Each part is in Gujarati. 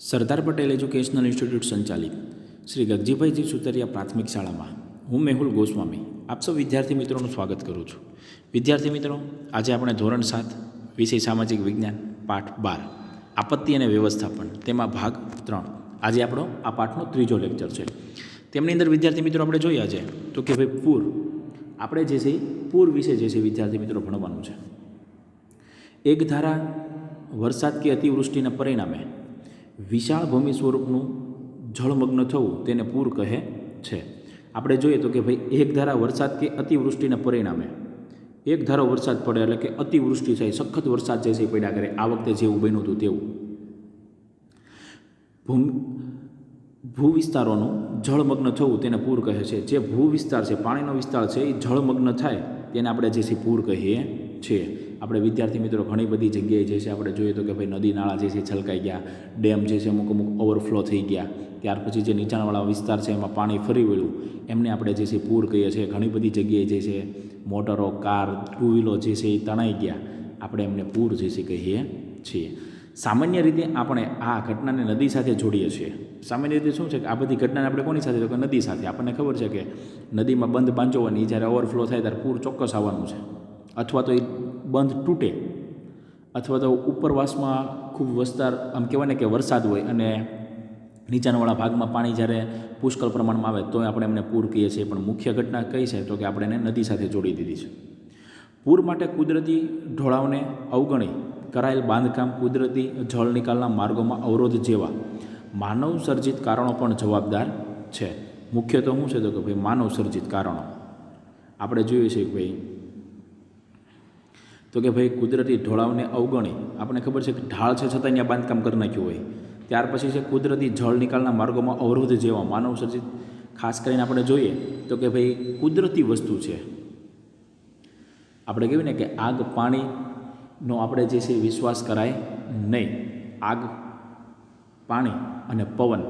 સરદાર પટેલ એજ્યુકેશનલ ઇન્સ્ટિટ્યૂટ સંચાલિત. શ્રી ગગજીભાઈજી સુતરિયા પ્રાથમિક શાળામાં. હું મેહુલ ગોસ્વામી. આપ સૌ વિદ્યાર્થી મિત્રોનું સ્વાગત કરું છું. વિદ્યાર્થી મિત્રો, આજે આપણે ધોરણ સાત, વિષય સામાજિક વિજ્ઞાન, પાઠ બાર, આપત્તિ અને વ્યવસ્થાપન, તેમાં ભાગ ત્રણ. આજે આપણો આ પાઠનો ત્રીજો લેક્ચર છે. તેમની અંદર વિદ્યાર્થી મિત્રો આપણે જોઈએ આજે તો કે ભાઈ પૂર. આપણે જે છે પૂર વિશે જે છે વિદ્યાર્થી મિત્રો ભણવાનું છે. એક ધારા વરસાદ કે અતિવૃષ્ટિના પરિણામે વિશાળ ભૂમિ સ્વરૂપનું જળમગ્ન થવું તેને પૂર કહે છે. આપણે જોઈએ તો કે ભાઈ, એક ધારા વરસાદ કે અતિવૃષ્ટિના પરિણામે, એક ધારો વરસાદ પડે એટલે કે અતિવૃષ્ટિ થાય, સખત વરસાદ જે છે પડ્યા કરે, આ વખતે જેવું બન્યું હતું તેવું. ભૂમિ ભૂ વિસ્તારોનું જળમગ્ન થવું તેને પૂર કહે છે. જે ભૂ વિસ્તાર છે, પાણીનો વિસ્તાર છે, એ જળમગ્ન થાય, તેને આપણે જે છે પૂર કહીએ છીએ. આપણે વિદ્યાર્થી મિત્રો ઘણી બધી જગ્યાએ જે છે આપણે જોઈએ તો કે ભાઈ નદી નાળા જે છે છલકાઈ ગયા, ડેમ જે છે અમુક અમુક ઓવરફ્લો થઈ ગયા. ત્યાર પછી જે નીચાણવાળા વિસ્તાર છે એમાં પાણી ફરી વળ્યું. એમને આપણે જે છે પૂર કહીએ છીએ, ઘણી બધી જગ્યાએ જે છે મોટરો, કાર ટુ વ્હીલો જે છે એ તણાઈ ગયા. આપણે એમને પૂર જે છે કહીએ છીએ. સામાન્ય રીતે આપણે આ ઘટનાને નદી સાથે જોડીએ છીએ. સામાન્ય રીતે શું છે કે આ બધી ઘટનાને આપણે કોની સાથે? તો નદી સાથે. આપણને ખબર છે કે નદીમાં બંધ બાંધો હોય ને એ જ્યારે ઓવરફ્લો થાય ત્યારે પૂર ચોક્કસ આવવાનું છે. અથવા તો એ બંધ તૂટે અથવા તો ઉપરવાસમાં ખૂબ વસ્તાર, આમ કહેવાય ને કે વરસાદ હોય અને નીચાણવાળા ભાગમાં પાણી જ્યારે પુષ્કળ પ્રમાણમાં આવે તો આપણે એમને પૂર કહીએ છીએ. પણ મુખ્ય ઘટના કઈ છે તો કે આપણે એને નદી સાથે જોડી દીધી છે. પૂર માટે કુદરતી ઢોળાવને અવગણી કરાયેલ બાંધકામ કુદરતી જળ નિકાલના માર્ગોમાં અવરોધ જેવા માનવ સર્જિત કારણો પણ જવાબદાર છે. મુખ્ય તો શું છે તો કે ભાઈ માનવ સર્જિત કારણો. આપણે જોઈએ છીએ કે ભાઈ તો કે ભાઈ કુદરતી ઢોળાવને અવગણી, આપણને ખબર છે કે ઢાળ છે છતાં ત્યાં બાંધકામ કરી નાખ્યું હોય. ત્યાર પછી છે કુદરતી જળ નિકાલના માર્ગોમાં અવરોધ જેવા માનવ સર્જિત, ખાસ કરીને આપણે જોઈએ તો કે ભાઈ કુદરતી વસ્તુ છે. આપણે કહેવાય ને કે આગ પાણીનો આપણે જે છે વિશ્વાસ કરાય નહીં. આગ, પાણી અને પવન,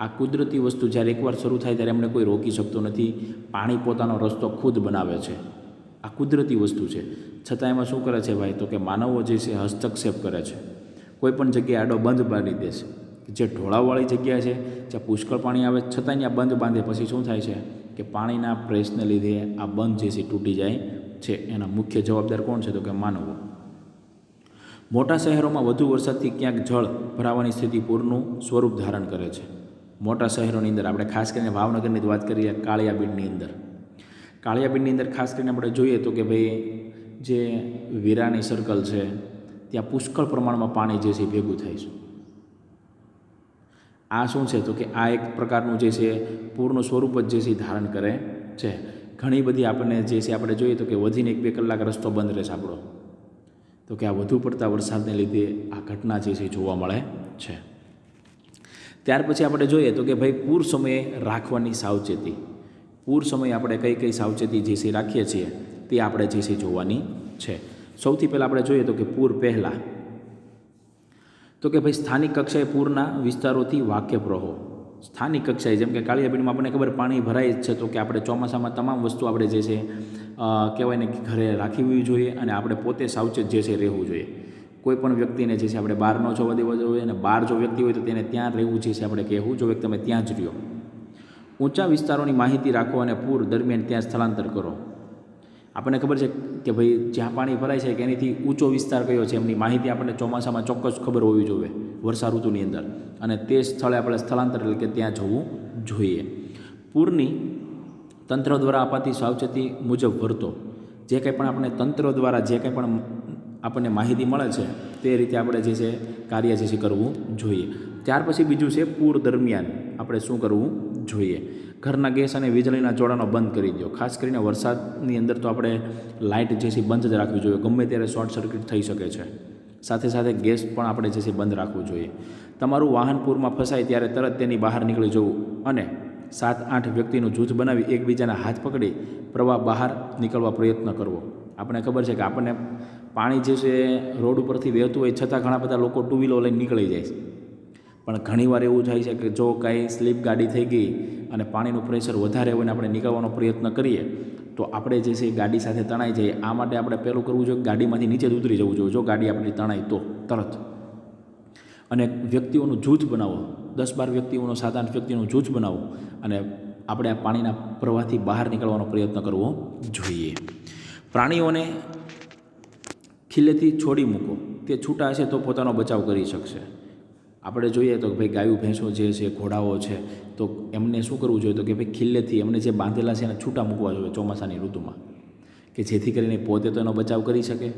આ કુદરતી વસ્તુ જ્યારે એકવાર શરૂ થાય ત્યારે એમને કોઈ રોકી શકતો નથી. પાણી પોતાનો રસ્તો ખુદ બનાવે છે. આ કુદરતી વસ્તુ છે. છતાં એમાં શું કરે છે ભાઈ? તો કે માનવો જે છે, હસ્તક્ષેપ કરે છે. કોઈ પણ જગ્યાએ આડો બંધ બાંધી દે છે જે ઢોળાવવાળી જગ્યા છે, જ્યાં પુષ્કળ પાણી આવે, છતાં ત્યાં બંધ બાંધે, પછી શું થાય છે? કે પાણીના પ્રેસને લીધે આ બંધ જે છે તૂટી જાય છે. એના મુખ્ય જવાબદાર કોણ છે? તો કે માનવો. મોટા શહેરોમાં વધુ વરસાદથી ક્યાંક જળ ભરાવાની સ્થિતિ પૂરનું સ્વરૂપ ધારણ કરે છે. મોટા શહેરોની અંદર આપણે ખાસ કરીને ભાવનગરની જ વાત કરીએ, કાળિયાબીડની અંદર. કાળિયાબીડની અંદર ખાસ કરીને આપણે જોઈએ તો કે ભાઈ જે વીરાણી સર્કલ છે, ત્યાં પુષ્કળ પ્રમાણમાં પાણી જે છે ભેગું થાય છે. આ શું છે? તો કે આ એક પ્રકારનું જે છે પૂરનું સ્વરૂપ જ જે છે ધારણ કરે છે. ઘણી બધી આપણને જે છે આપણે જોઈએ તો કે વધીને એક બે કલાક રસ્તો બંધ રહેશે આપણો. તો કે આ વધુ પડતા વરસાદને લીધે આ ઘટના જે છે જોવા મળે છે. ત્યાર પછી આપણે જોઈએ તો કે ભાઈ પૂર સમયે રાખવાની સાવચેતી. પૂર સમયે આપણે કઈ કઈ સાવચેતી જે રાખીએ છીએ, તે આપણે જે જોવાની છે. સૌથી પહેલાં આપણે જોઈએ તો કે પૂર પહેલાં. તો કે ભાઈ સ્થાનિક કક્ષાએ પૂરના વિસ્તારોથી વાકેફ રહો સ્થાનિક કક્ષાએ, જેમ કે કાળિયાબીડમાં આપણને ખબર પાણી ભરાય જ છે, તો કે આપણે ચોમાસામાં તમામ વસ્તુ આપણે જે છે કહેવાય ને કે ઘરે રાખવી જોઈએ અને આપણે પોતે સાવચેત જે છે રહેવું જોઈએ. કોઈ પણ વ્યક્તિને જે છે આપણે બહાર ન જવા દેવા જોઈએ અને બહાર જો વ્યક્તિ હોય તો તેને ત્યાં રહેવું જે છે આપણે કહેવું કે તમે ત્યાં જ રહ્યો. ઊંચા વિસ્તારોની માહિતી રાખો અને પૂર દરમિયાન ત્યાં સ્થળાંતર કરો. આપણને ખબર છે કે ભાઈ જ્યાં પાણી ભરાય છે કે એનીથી ઊંચો વિસ્તાર કયો છે એમની માહિતી આપણને ચોમાસામાં ચોક્કસ ખબર હોવી જોઈએ વર્ષા ઋતુની અંદર. અને તે સ્થળે આપણે સ્થળાંતર એટલે કે ત્યાં જવું જોઈએ. પૂરની તંત્ર દ્વારા અપાતી સાવચેતી મુજબ વર્તો. જે કંઈ પણ આપણે તંત્ર દ્વારા જે કંઈ પણ આપણને માહિતી મળે છે તે રીતે આપણે જે છે કાર્ય જે છે કરવું જોઈએ. ત્યાર પછી બીજું છે પૂર દરમિયાન આપણે શું કરવું જોઈએ. ઘરના ગેસ અને વીજળીના જોડાણો બંધ કરી દો ખાસ કરીને વરસાદની અંદર તો આપણે લાઇટ જે છે બંધ જ રાખવી જોઈએ. ગમે ત્યારે શોર્ટ સર્કિટ થઈ શકે છે. સાથે સાથે ગેસ પણ આપણે જે છે બંધ રાખવું જોઈએ. તમારું વાહન પૂરમાં ફસાય ત્યારે તરત તેની બહાર નીકળી જવું અને સાત આઠ વ્યક્તિનું જૂથ બનાવી એકબીજાના હાથ પકડી પ્રવાહ બહાર નીકળવા પ્રયત્ન કરવો. આપણને ખબર છે કે આપણને પાણી જે છે રોડ ઉપરથી વહેતું હોય છતાં ઘણા બધા લોકો ટુ વ્હીલો લઈને નીકળી જાય છે. પણ ઘણીવાર એવું થાય છે કે જો કાંઈ સ્લીપ ગાડી થઈ ગઈ અને પાણીનું પ્રેશર વધારે હોય ને આપણે નીકળવાનો પ્રયત્ન કરીએ, તો આપણે જે છે ગાડી સાથે તણાઈ જઈએ. આ માટે આપણે પહેલું કરવું જોઈએ ગાડીમાંથી નીચે જ ઉતરી જવું જોઈએ. જો ગાડી આપણી તણાય, તો તરત. અને વ્યક્તિઓનું જૂથ બનાવો. દસ બાર વ્યક્તિઓનો આઠ વ્યક્તિનું જૂથ બનાવો અને આપણે આ પાણીના પ્રવાહથી બહાર નીકળવાનો પ્રયત્ન કરવો જોઈએ. પ્રાણીઓને ખીલેથી છોડી મૂકો. તે છૂટા હશે તો પોતાનો બચાવ કરી શકશે. આપણે જોઈએ તો ભાઈ ગાયું, ભેંસો જે છે, ઘોડાઓ છે, તો એમને શું કરવું જોઈએ? તો કે ભાઈ ખીલ્લેથી એમને જે બાંધેલા છે એને છૂટા મૂકવા જોઈએ ચોમાસાની ઋતુમાં. કે જેથી કરીને પોતે તો એનો બચાવ કરી શકે.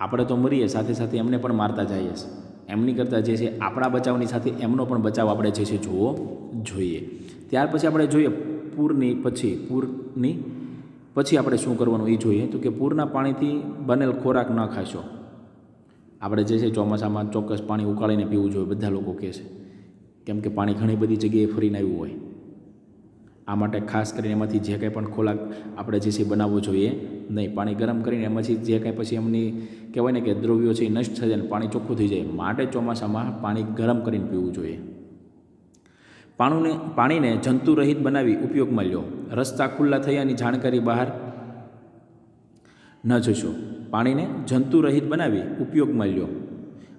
આપણે તો મરીએ, સાથે સાથે એમને પણ મારતા જઈએ છે એમની કરતાં જે છે, આપણા બચાવની સાથે એમનો પણ બચાવ આપણે જે છે જોવો જોઈએ. ત્યાર પછી આપણે જોઈએ પૂરની પછી પૂરની પછી આપણે શું કરવાનું એ જોઈએ? તો કે પૂરના પાણીથી બનેલ ખોરાક ન ખાશો. આપણે જે છે ચોમાસામાં ચોક્કસ પાણી ઉકાળીને પીવું જોઈએ, બધા લોકો કહે છે. કેમ કે પાણી ઘણી બધી જગ્યાએ ફરીને આવ્યું હોય. આ માટે ખાસ કરીને એમાંથી જે કંઈ પણ ખોરાક આપણે જે છે બનાવવો જોઈએ, નહીં. પાણી ગરમ કરીને એમાંથી જે કાંઈ પછી એમની કહેવાય ને કે દ્રવ્યો છે એ નષ્ટ થઈ જાય પાણી ચોખ્ખું થઈ જાય, માટે ચોમાસામાં પાણી ગરમ કરીને પીવું જોઈએ. પાણીને પાણીને જંતુરહિત બનાવી ઉપયોગમાં લ્યો. રસ્તા ખુલ્લા થયાની જાણકારી બહાર ન જશો. પાણીને જંતુરહિત બનાવી ઉપયોગમાં લ્યો.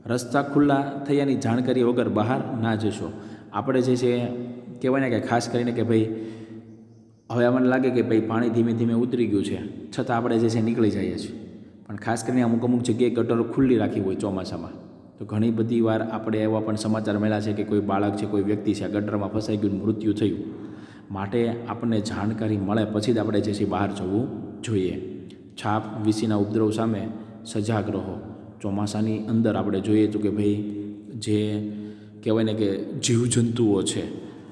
રસ્તા ખુલ્લા થયાની જાણકારી વગર બહાર ના જશો. આપણે જે છે, કહેવાય ને કે ખાસ કરીને કે ભાઈ, હવે મને લાગે કે ભાઈ પાણી ધીમે ધીમે ઉતરી ગયું છે, છતાં આપણે જે છે નીકળી જઈએ છીએ. પણ ખાસ કરીને અમુક અમુક જગ્યાએ ગટરો ખુલ્લી રાખી હોય ચોમાસામાં. તો ઘણી બધી વાર આપણે એવા પણ સમાચાર મળ્યા છે કે કોઈ બાળક છે, કોઈ વ્યક્તિ છે ગટરમાં ફસાઈ ગયું મૃત્યુ થયું. માટે આપણને જાણકારી મળે, પછી જ આપણે જે છે બહાર જવું જોઈએ. છાપ વીસીના ઉપદ્રવ સામે સજાગ રહો. ચોમાસાની અંદર આપણે જોઈએ તો કે ભાઈ જે કહેવાય ને કે જીવજંતુઓ છે,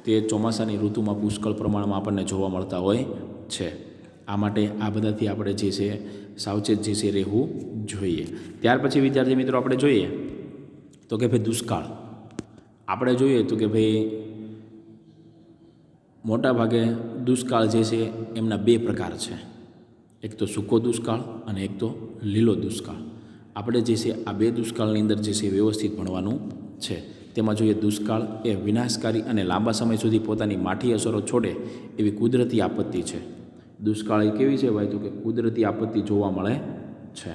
તે ચોમાસાની ઋતુમાં પુષ્કળ પ્રમાણમાં આપણને જોવા મળતા હોય છે. આ માટે આ બધાથી આપણે જે છે સાવચેત જે છે રહેવું જોઈએ. ત્યાર પછી વિદ્યાર્થી મિત્રો આપણે જોઈએ તો કે ભાઈ દુષ્કાળ. આપણે જોઈએ તો કે ભાઈ મોટા ભાગે દુષ્કાળ જે છે, એમના બે પ્રકાર છે. એક તો સૂકો દુષ્કાળ અને એક તો લીલો દુષ્કાળ. આપણે જે છે આ બે દુષ્કાળની અંદર જે છે વ્યવસ્થિત ભણવાનું છે. તેમાં જોઈએ દુષ્કાળ એ વિનાશકારી અને લાંબા સમય સુધી પોતાની માઠી અસરો છોડે એવી કુદરતી આપત્તિ છે. દુષ્કાળ એ કેવી છે ભાઈ તો કે કુદરતી આપત્તિ જોવા મળે છે.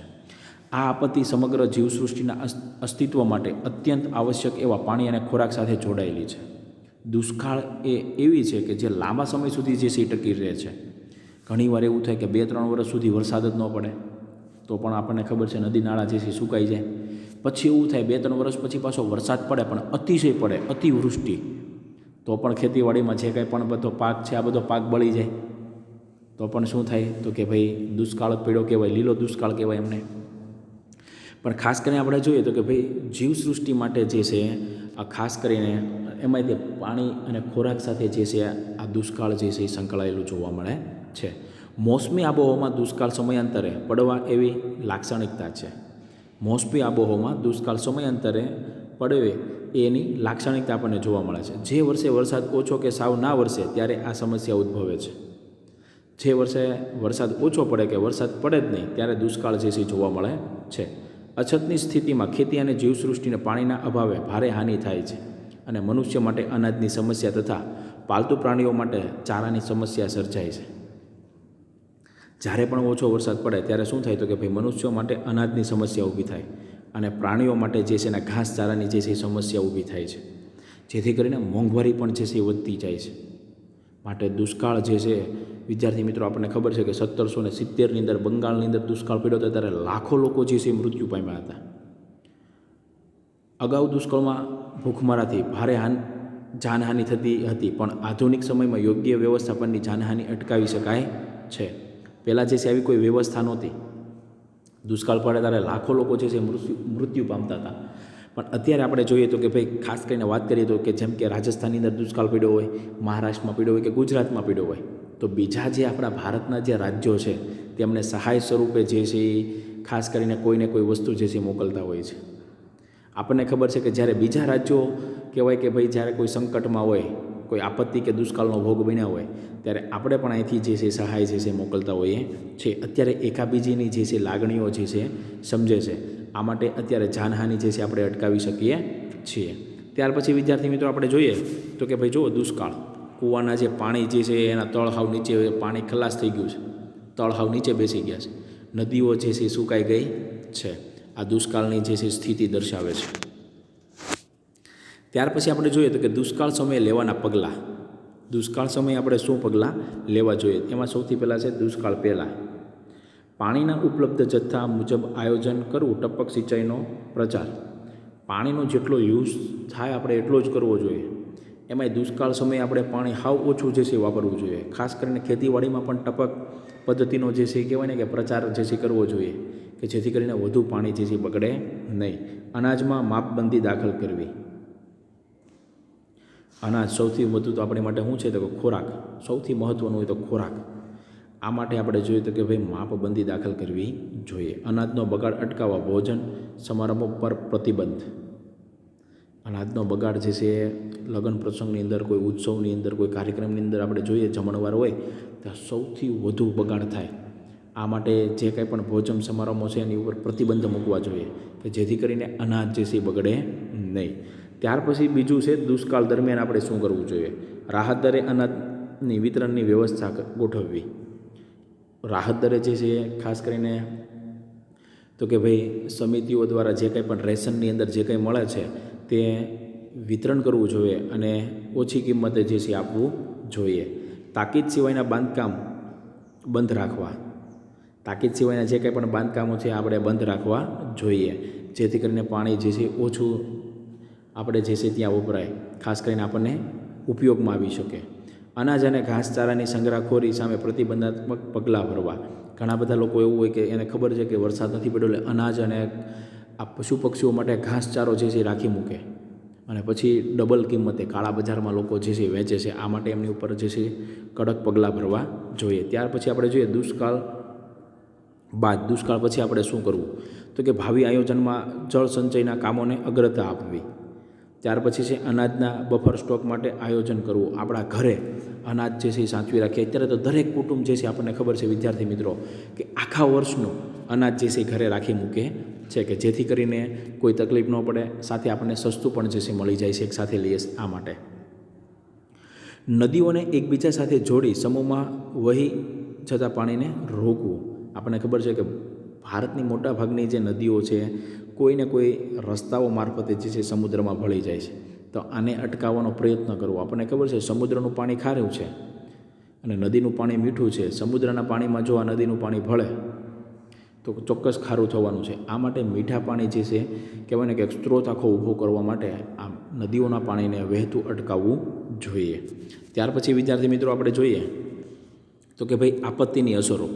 આ આપત્તિ સમગ્ર જીવસૃષ્ટિના અસ્તિત્વ માટે અત્યંત આવશ્યક એવા પાણી અને ખોરાક સાથે જોડાયેલી છે. દુષ્કાળ એ એવી છે કે જે લાંબા સમય સુધી જે એ ટકી રહે છે. ઘણીવાર એવું થાય કે બે, ત્રણ વર્ષ સુધી વરસાદ જ ન પડે, તો પણ આપણને ખબર છે નદી નાળા જે છે સુકાઈ જાય. પછી એવું થાય બે, ત્રણ વર્ષ પછી પાછો વરસાદ પડે, પણ અતિશય પડે, અતિવૃષ્ટિ. તો પણ ખેતીવાડીમાં જે કંઈ પણ બધો પાક છે, આ બધો પાક બળી જાય. તો પણ શું થાય? તો કે ભાઈ, દુષ્કાળ પીડો કહેવાય, લીલો દુષ્કાળ કહેવાય એમને. પણ ખાસ કરીને આપણે જોઈએ તો કે ભાઈ, જીવસૃષ્ટિ માટે જે છે, આ ખાસ કરીને એમાં તે પાણી અને ખોરાક સાથે જે છે, આ દુષ્કાળ જે છે એ સંકળાયેલું જોવા મળે. છે. મોસમી આબોહવામાં દુષ્કાળ સમયાંતરે પડવા એવી લાક્ષણિકતા છે. મોસમી આબોહવામાં દુષ્કાળ સમયાંતરે પડવે એની લાક્ષણિકતા આપણને જોવા મળે છે. જે વર્ષે વરસાદ ઓછો કે સાવ ના વરસે ત્યારે આ સમસ્યા ઉદ્ભવે છે. જે વર્ષે વરસાદ ઓછો પડે કે વરસાદ પડે જ નહીં ત્યારે દુષ્કાળ જેસી જોવા મળે છે. અછતની સ્થિતિમાં ખેતી અને જીવસૃષ્ટિને પાણીના અભાવે ભારે હાનિ થાય છે અને મનુષ્ય માટે અનાજની સમસ્યા તથા પાલતુ પ્રાણીઓ માટે ચારાની સમસ્યા સર્જાય છે. જ્યારે પણ ઓછો વરસાદ પડે ત્યારે શું થાય તો કે ભાઈ મનુષ્યો માટે અનાજની સમસ્યા ઊભી થાય અને પ્રાણીઓ માટે જે છે એના ઘાસ ચારાની જે છે એ સમસ્યા ઊભી થાય છે. જેથી કરીને મોંઘવારી પણ જે છે એ વધતી જાય છે. માટે દુષ્કાળ જે છે, વિદ્યાર્થી મિત્રો, આપણને ખબર છે કે સત્તરસો ને સિત્તેરની અંદર બંગાળની અંદર દુષ્કાળ પડ્યો હતો ત્યારે લાખો લોકો જે છે એ મૃત્યુ પામ્યા હતા. અગાઉ દુષ્કાળમાં ભૂખમરાથી ભારે હાન, જાનહાનિ થતી હતી, પણ આધુનિક સમયમાં યોગ્ય વ્યવસ્થાપનની જાનહાનિ અટકાવી શકાય છે. પહેલાં જે છે આવી કોઈ વ્યવસ્થા નહોતી. દુષ્કાળ પડે ત્યારે લાખો લોકો જે છે મૃત્યુ મૃત્યુ પામતા હતા. પણ અત્યારે આપણે જોઈએ તો કે ભાઈ, ખાસ કરીને વાત કરીએ તો કે જેમ કે રાજસ્થાનની અંદર દુષ્કાળ પડ્યો હોય, મહારાષ્ટ્રમાં પડ્યો હોય કે ગુજરાતમાં પડ્યો હોય, તો બીજા જે આપણા ભારતના જે રાજ્યો છે, તેમને સહાય સ્વરૂપે જે છે એ ખાસ કરીને કોઈને કોઈ વસ્તુ જે છે મોકલતા હોય છે. આપણને ખબર છે કે જ્યારે બીજા રાજ્યો કહેવાય કે ભાઈ, જ્યારે કોઈ સંકટમાં હોય કોઈ આપત્તિ કે દુષ્કાળનો ભોગ બન્યા હોય, ત્યારે આપણે પણ અહીંથી જે છે સહાય જે છે મોકલતા હોઈએ છે અત્યારે એકાબીજીની જે છે લાગણીઓ જે છે સમજે છે. આ માટે અત્યારે જાનહાનિ જે છે આપણે અટકાવી શકીએ છીએ. ત્યાર પછી, વિદ્યાર્થી મિત્રો, આપણે જોઈએ તો કે ભાઈ જુઓ દુષ્કાળ, કૂવાના જે પાણી જે છે એના તળ હાવ નીચે પાણી ખલાસ થઈ ગયું છે. તળ હાવ નીચે બેસી ગયા છે. નદીઓ જે છે સુકાઈ ગઈ છે. આ દુષ્કાળની જે છે સ્થિતિ દર્શાવે છે. ત્યાર પછી આપણે જોઈએ તો કે દુષ્કાળ સમયે લેવાના પગલાં. દુષ્કાળ સમયે આપણે શું પગલાં? લેવા જોઈએ. એમાં સૌથી પહેલાં છે દુષ્કાળ પહેલાં. પાણીના ઉપલબ્ધ જથ્થા મુજબ આયોજન કરવું ટપક સિંચાઈનો પ્રચાર. પાણીનો જેટલો યુઝ થાય આપણે એટલો જ કરવો જોઈએ. એમાંય દુષ્કાળ સમયે આપણે પાણી હાવ ઓછું જે છે વાપરવું જોઈએ. ખાસ કરીને ખેતીવાડીમાં પણ ટપક પદ્ધતિનો જે છે કહેવાય ને કે પ્રચાર જે છે કરવો જોઈએ કે જેથી કરીને વધુ પાણી જે છે બગડે નહીં. અનાજમાં માપબંધી દાખલ કરવી. અનાજ સૌથી વધુ તો આપણી માટે શું છે તો ખોરાક. સૌથી મહત્ત્વનું હોય તો ખોરાક. આ માટે આપણે જોઈએ તો કે ભાઈ માપબંધી દાખલ કરવી જોઈએ. અનાજનો બગાડ અટકાવવા ભોજન સમારંભો પર પ્રતિબંધ. અનાજનો બગાડ જે છે, લગ્ન પ્રસંગની અંદર કોઈ ઉત્સવની અંદર કોઈ કાર્યક્રમની અંદર આપણે જોઈએ, જમણવાર હોય ત્યાં સૌથી વધુ બગાડ થાય. આ માટે જે કંઈ પણ ભોજન સમારંભો છે એની ઉપર પ્રતિબંધ મૂકવા જોઈએ કે જેથી કરીને અનાજ જે છે એ બગડે નહીં. ત્યાર પછી બીજું છે દુષ્કાળ દરમિયાન આપણે શું કરવું જોઈએ? રાહત દરે અનાજની વિતરણની વ્યવસ્થા ગોઠવવી. રાહત દરે જે છે, ખાસ કરીને તો કે ભાઈ સમિતિઓ દ્વારા જે કંઈ પણ રેશનની અંદર જે કંઈ મળે છે, તે વિતરણ કરવું જોઈએ અને ઓછી કિંમતે જે છે આપવું જોઈએ. તાકીદ સિવાયના બાંધકામ બંધ રાખવા. તાકીદ સિવાયના જે કંઈ પણ બાંધકામો છે, આપણે બંધ રાખવા જોઈએ. જેથી કરીને પાણી જે છે, ઓછું આપણે જે છે ત્યાં વપરાય ખાસ કરીને આપણને ઉપયોગમાં આવી શકે. અનાજ અને ઘાસચારાની સંગ્રહખોરી સામે પ્રતિબંધાત્મક પગલાં ભરવા. ઘણા બધા લોકો એવું હોય કે એને ખબર છે કે વરસાદ નથી પડ્યો એટલે અનાજ અને આ પશુ પક્ષીઓ માટે ઘાસચારો જે છે રાખી મૂકે. અને પછી ડબલ કિંમતે કાળા બજારમાં લોકો જે છે વેચે છે. આ માટે એમની ઉપર જે છે કડક પગલાં ભરવા જોઈએ. ત્યાર પછી આપણે જોઈએ દુષ્કાળ બાદ. દુષ્કાળ પછી આપણે શું કરવું? તો કે ભાવિ આયોજનમાં જળ સંચયના કામોને અગ્રતા આપવી. ત્યાર પછી છે અનાજના બફર સ્ટોક માટે આયોજન કરવું. આપણા ઘરે અનાજ જે છે એ સાચવી રાખીએ. અત્યારે તો દરેક કુટુંબ જે છે આપણને ખબર છે, વિદ્યાર્થી મિત્રો, કે આખા વર્ષનું અનાજ જે છે એ ઘરે રાખી મૂકે છે કે જેથી કરીને કોઈ તકલીફ ન પડે. સાથે આપણને સસ્તું પણ જે છે મળી જાય છે એક સાથે લઈએ આ માટે. નદીઓને એકબીજા સાથે જોડી સમૂહમાં વહી જતા પાણીને રોકવું. આપણને ખબર છે કે ભારતની મોટા ભાગની જે નદીઓ છે કોઈને કોઈ રસ્તાઓ મારફતે જે છે સમુદ્રમાં ભળી જાય છે. તો આને અટકાવવાનો પ્રયત્ન કરવો. આપણને ખબર છે સમુદ્રનું પાણી ખારું છે અને નદીનું પાણી મીઠું છે. સમુદ્રના પાણીમાં જો આ નદીનું પાણી ભળે, તો ચોક્કસ ખારું થવાનું છે. આ માટે મીઠા પાણી જે છે, કહેવાય ને કે સ્ત્રોત આખો ઊભો કરવા માટે આ નદીઓના પાણીને વહેતું અટકાવવું જોઈએ. ત્યાર પછી વિદ્યાર્થી મિત્રો આપણે જોઈએ, તો કે ભાઈ આપત્તિની અસરો.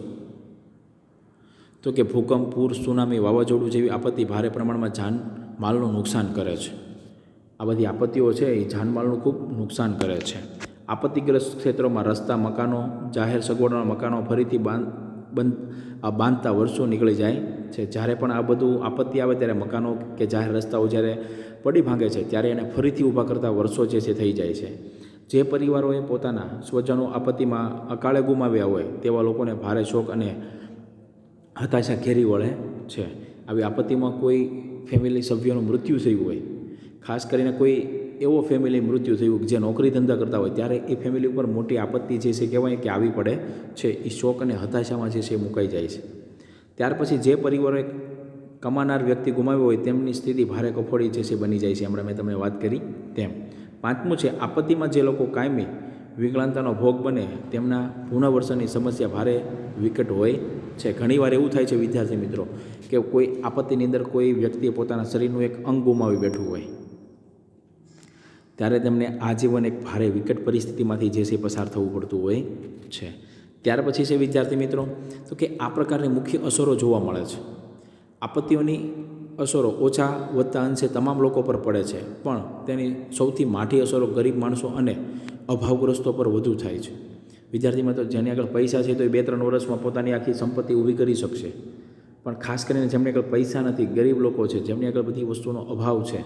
તો કે ભૂકંપ, પૂર, સુનામી વાવાઝોડું જેવી આપત્તિ ભારે પ્રમાણમાં જાન માલનું નુકસાન કરે છે. આ બધી આપત્તિઓ છે એ જાનમાલનું ખૂબ નુકસાન કરે છે. આપત્તિગ્રસ્ત ક્ષેત્રોમાં રસ્તા, મકાનો, જાહેર સગવડોના મકાનો ફરીથી બાંધ, બંધ બાંધતા વર્ષો નીકળી જાય છે. જ્યારે પણ આ બધું આપત્તિ આવે ત્યારે મકાનો કે જાહેર રસ્તાઓ જ્યારે પડી ભાંગે છે ત્યારે એને ફરીથી ઊભા કરતા વર્ષો જે છે થઈ જાય છે. જે પરિવારોએ પોતાના સ્વજનો આપત્તિમાં અકાળે ગુમાવ્યા હોય તેવા લોકોને ભારે શોક અને હતાશા ઘેરી વળે છે. આવી આપત્તિમાં કોઈ ફેમિલી સભ્યોનું મૃત્યુ થયું હોય, ખાસ કરીને કોઈ એવો ફેમિલી મૃત્યુ થયું જે નોકરી ધંધા કરતા હોય, ત્યારે એ ફેમિલી ઉપર મોટી આપત્તિ જે છે કહેવાય કે આવી પડે છે. એ શોક અને હતાશામાં જે છે એ મુકાઈ જાય છે. ત્યાર પછી જે પરિવારોએ કમાનાર વ્યક્તિ ગુમાવ્યો હોય, તેમની સ્થિતિ ભારે કફોડી જે છે બની જાય છે. હમણાં મેં તમને વાત કરી તેમ. પાંચમું છે, આપત્તિમાં જે લોકો કાયમી વિકલાંતાનો ભોગ બને, તેમના પુનઃવર્ષણની સમસ્યા ભારે વિકટ હોય છે. ઘણીવાર એવું થાય છે વિદ્યાર્થી મિત્રો કે કોઈ આપત્તિની અંદર કોઈ વ્યક્તિએ પોતાના શરીરનું એક અંગ ગુમાવી બેઠું હોય. ત્યારે તેમને આજીવન એક ભારે વિકટ પરિસ્થિતિમાંથી જે છે પસાર થવું પડતું હોય છે. ત્યાર પછી છે વિદ્યાર્થી મિત્રો, તો કે આ પ્રકારની મુખ્ય અસરો જોવા મળે છે. આપત્તિઓની અસરો ઓછા વધતા અંશે તમામ લોકો પર પડે છે, પણ તેની સૌથી માઠી અસરો ગરીબ માણસો અને અભાવગ્રસ્તો પર વધુ થાય છે. વિદ્યાર્થીમાં તો જેની આગળ પૈસા છે તો એ બે ત્રણ વર્ષમાં પોતાની આખી સંપત્તિ ઊભી કરી શકશે. પણ ખાસ કરીને જેમની આગળ પૈસા નથી, ગરીબ લોકો છે, જેમની આગળ બધી વસ્તુનો અભાવ છે,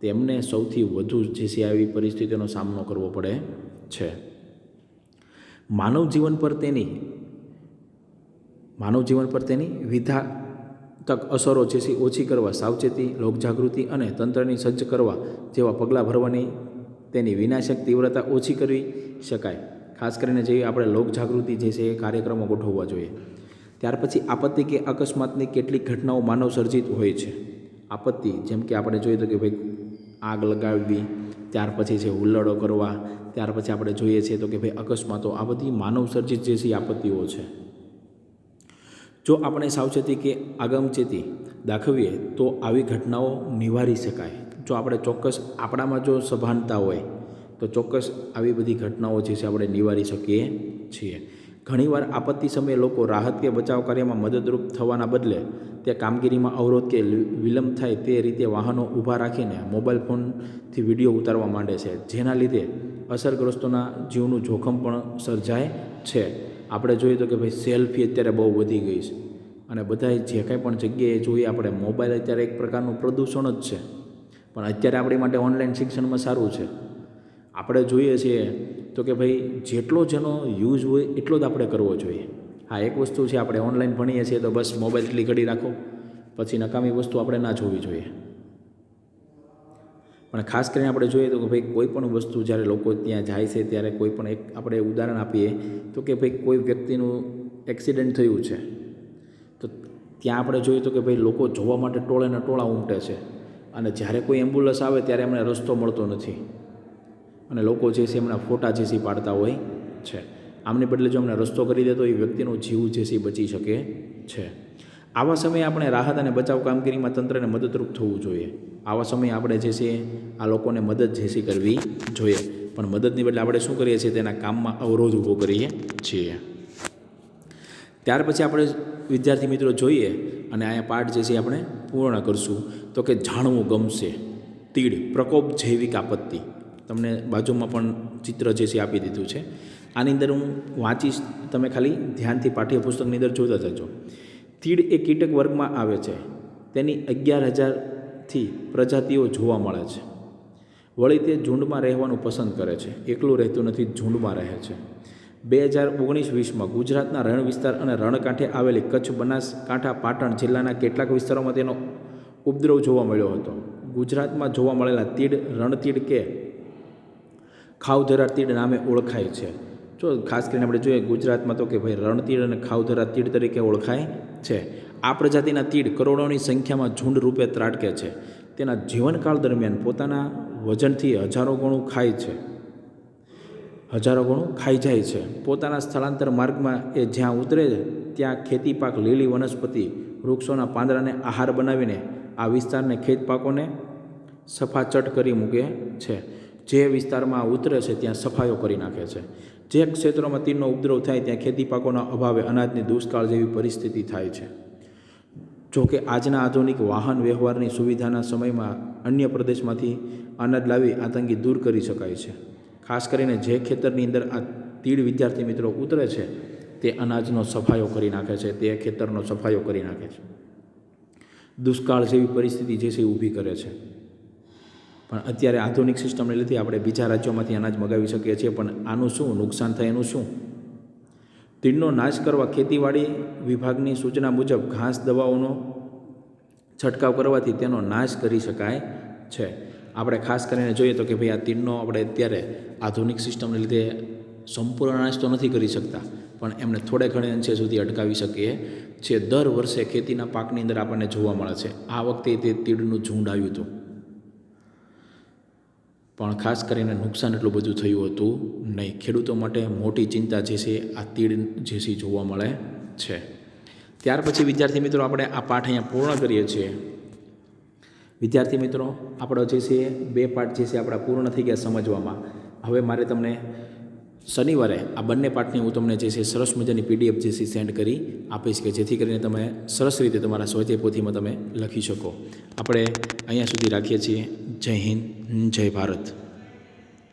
તેમને સૌથી વધુ જે છે આવી પરિસ્થિતિનો સામનો કરવો પડે છે. માનવ જીવન પર તેની, માનવ જીવન પર તેની વિધા તક અસરો જે છે ઓછી કરવા, સાવચેતી, લોકજાગૃતિ અને તંત્રની સજ્જ કરવા જેવા પગલાં ભરવાની તેની વિનાશક તીવ્રતા ઓછી કરી શકાય. ખાસ કરીને જે આપણે લોકજાગૃતિ જે છે એ કાર્યક્રમો ગોઠવવા જોઈએ. ત્યાર પછી આપત્તિ કે અકસ્માતની કેટલીક ઘટનાઓ માનવ સર્જિત હોય છે. આપત્તિ, જેમ કે આપણે જોઈએ તો કે ભાઈ આગ લગાવવી, ત્યાર પછી છે હુલ્લડો કરવા, ત્યાર પછી આપણે જોઈએ છીએ તો કે ભાઈ અકસ્માતો, આ બધી માનવ સર્જિત જે છે આપત્તિઓ છે. જો આપણે સાવચેતી કે આગમચેતી દાખવીએ તો આવી ઘટનાઓ નિવારી શકાય. જો આપણે ચોક્કસ આપણામાં જો સભાનતા હોય તો ચોક્કસ આવી બધી ઘટનાઓ જે છે આપણે નિવારી શકીએ છીએ. ઘણીવાર આપત્તિ સમયે લોકો રાહત કે બચાવ કાર્યમાં મદદરૂપ થવાના બદલે તે કામગીરીમાં અવરોધ કે વિલંબ થાય તે રીતે વાહનો ઊભા રાખીને મોબાઈલ ફોનથી વીડિયો ઉતારવા માંડે છે. જેના લીધે અસરગ્રસ્તોના જીવનું જોખમ પણ સર્જાય છે. આપણે જોઈએ તો કે ભાઈ સેલ્ફી અત્યારે બહુ વધી ગઈ છે અને બધાએ જે કાંઈ પણ જગ્યાએ જોઈએ આપણે મોબાઈલ અત્યારે એક પ્રકારનું પ્રદૂષણ જ છે. પણ અત્યારે આપણી માટે ઓનલાઈન શિક્ષણમાં સારું છે. આપણે જોઈએ છીએ તો કે ભાઈ જેટલો જેનો યુઝ હોય એટલો જ આપણે કરવો જોઈએ. હા, એક વસ્તુ છે આપણે ઓનલાઈન ભણીએ છીએ તો બસ મોબાઈલ એટલી ઘડી રાખો પછી નકામી વસ્તુ આપણે ના જોવી જોઈએ. પણ ખાસ કરીને આપણે જોઈએ તો કે ભાઈ કોઈ પણ વસ્તુ જ્યારે લોકો ત્યાં જાય છે ત્યારે કોઈ પણ એક આપણે ઉદાહરણ આપીએ તો કે ભાઈ કોઈ વ્યક્તિનું એક્સિડન્ટ થયું છે. તો ત્યાં આપણે જોઈએ તો કે ભાઈ લોકો જોવા માટે ટોળે ને ટોળા ઉમટે છે. અને જ્યારે કોઈ એમ્બ્યુલન્સ આવે ત્યારે એમને રસ્તો મળતો નથી. અને લોકો જે છે એમના ફોટા જે પાડતા હોય છે. આમને બદલે જો અમને રસ્તો કરી દે તો એ વ્યક્તિનો જીવ જે બચી શકે છે. આવા સમયે આપણે રાહત અને બચાવ કામગીરીમાં તંત્રને મદદરૂપ થવું જોઈએ. આવા સમયે આપણે જે છે આ લોકોને મદદ જે કરવી જોઈએ. પણ મદદની બદલે આપણે શું કરીએ છીએ? તેના કામમાં અવરોધ ઊભો કરીએ છીએ. ત્યાર પછી આપણે વિદ્યાર્થી મિત્રો જોઈએ અને અહીંયા પાઠ જે છે આપણે પૂર્ણ કરશું. તો કે જાણવું ગમશે. તીડ, પ્રકોપ, જૈવિક આપત્તિ. તમને બાજુમાં પણ ચિત્ર જે છે આપી દીધું છે. આની અંદર હું વાંચીશ, તમે ખાલી ધ્યાનથી પાઠ્યપુસ્તકની અંદર જોતા જજો. તીડ એ કીટક વર્ગમાં આવે છે. તેની અગિયાર હજારથી પ્રજાતિઓ જોવા મળે છે. વળી તે ઝુંડમાં રહેવાનું પસંદ કરે છે. એકલું રહેતું નથી, ઝુંડમાં રહે છે. બે હજાર ઓગણીસ વીસમાં ગુજરાતના રણ વિસ્તાર અને રણકાંઠે આવેલી કચ્છ બનાસકાંઠા પાટણ જિલ્લાના કેટલાક વિસ્તારોમાં તેનો ઉપદ્રવ જોવા મળ્યો હતો. ગુજરાતમાં જોવા મળેલા તીડ, રણતીડ કે ખાવધરા તીડ નામે ઓળખાય છે. જો ખાસ કરીને આપણે જોઈએ ગુજરાતમાં તો કે ભાઈ રણતીડ અને ખાવધરા તીડ તરીકે ઓળખાય છે. આ પ્રજાતિના તીડ કરોડોની સંખ્યામાં ઝુંડ રૂપે ત્રાટકે છે. તેના જીવનકાળ દરમિયાન પોતાના વજનથી હજારો ગણું ખાય છે. હજારો ગણું ખાઈ જાય છે. પોતાના સ્થળાંતર માર્ગમાં એ જ્યાં ઉતરે ત્યાં ખેતી પાક લીલી વનસ્પતિ, વૃક્ષોના પાંદડાને આહાર બનાવીને આ વિસ્તારને ખેત પાકોને સફાચટ કરી મૂકે છે. જે વિસ્તારમાં ઉતરે છે, ત્યાં સફાયો કરી નાખે છે. જે ક્ષેત્રોમાં તીડનો ઉપદ્રવ થાય, ત્યાં ખેતી પાકોના અભાવે અનાજની દુષ્કાળ જેવી પરિસ્થિતિ થાય છે. જો કે આજના આધુનિક વાહન વ્યવહારની સુવિધાના સમયમાં અન્ય પ્રદેશમાંથી અનાજ લાવી આતંકી દૂર કરી શકાય છે. ખાસ કરીને જે ખેતરની અંદર આ તીડ વિદ્યાર્થી મિત્રો ઉતરે છે, તે અનાજનો સફાયો કરી નાખે છે, તે ખેતરનો સફાયો કરી નાખે છે. દુષ્કાળ જેવી પરિસ્થિતિ જે છે ઊભી કરે છે. પણ અત્યારે આધુનિક સિસ્ટમને લીધે આપણે બીજા રાજ્યોમાંથી અનાજ મગાવી શકીએ છીએ, પણ આનું શું નુકસાન થાય, એનું શું? તીડનો નાશ કરવા ખેતીવાડી વિભાગની સૂચના મુજબ ઘાસ દવાઓનો છંટકાવ કરવાથી તેનો નાશ કરી શકાય છે. આપણે ખાસ કરીને જોઈએ તો કે ભાઈ આ તીડનો આપણે અત્યારે આધુનિક સિસ્ટમને લીધે સંપૂર્ણ નાશ તો નથી કરી શકતા, પણ એમને થોડે ઘણે અંશે સુધી અટકાવી શકીએ છીએ. દર વર્ષે ખેતીના પાકની અંદર આપણને જોવા મળે છે. આ વખતે તે તીડનું ઝુંડ આવ્યું હતું. પણ ખાસ કરીને નુકસાન એટલું બધું થયું હતું નહીં. ખેડૂતો માટે મોટી ચિંતા જે છે, આ તીડ જે છે, જોવા મળે છે. ત્યાર પછી વિદ્યાર્થી મિત્રો, આપણે આ પાઠ અહીંયા પૂર્ણ કરીએ છીએ. વિદ્યાર્થી મિત્રો, આપણો જે છે, બે પાઠ જે છે, આપણા પૂર્ણ થઈ ગયા સમજવામાં. હવે મારે તમને શનિવારે આ બંને પાઠની હું તમને જે છે સરસ મજાની પીડીએફ જે છે સેન્ડ કરી આપીશ કે જેથી કરીને તમે સરસ રીતે તમારા સ્વાધ્યાય પોથીમાં તમે લખી શકો. આપણે અહીંયા સુધી રાખીએ છીએ. જય હિન્દ, જય ભારત.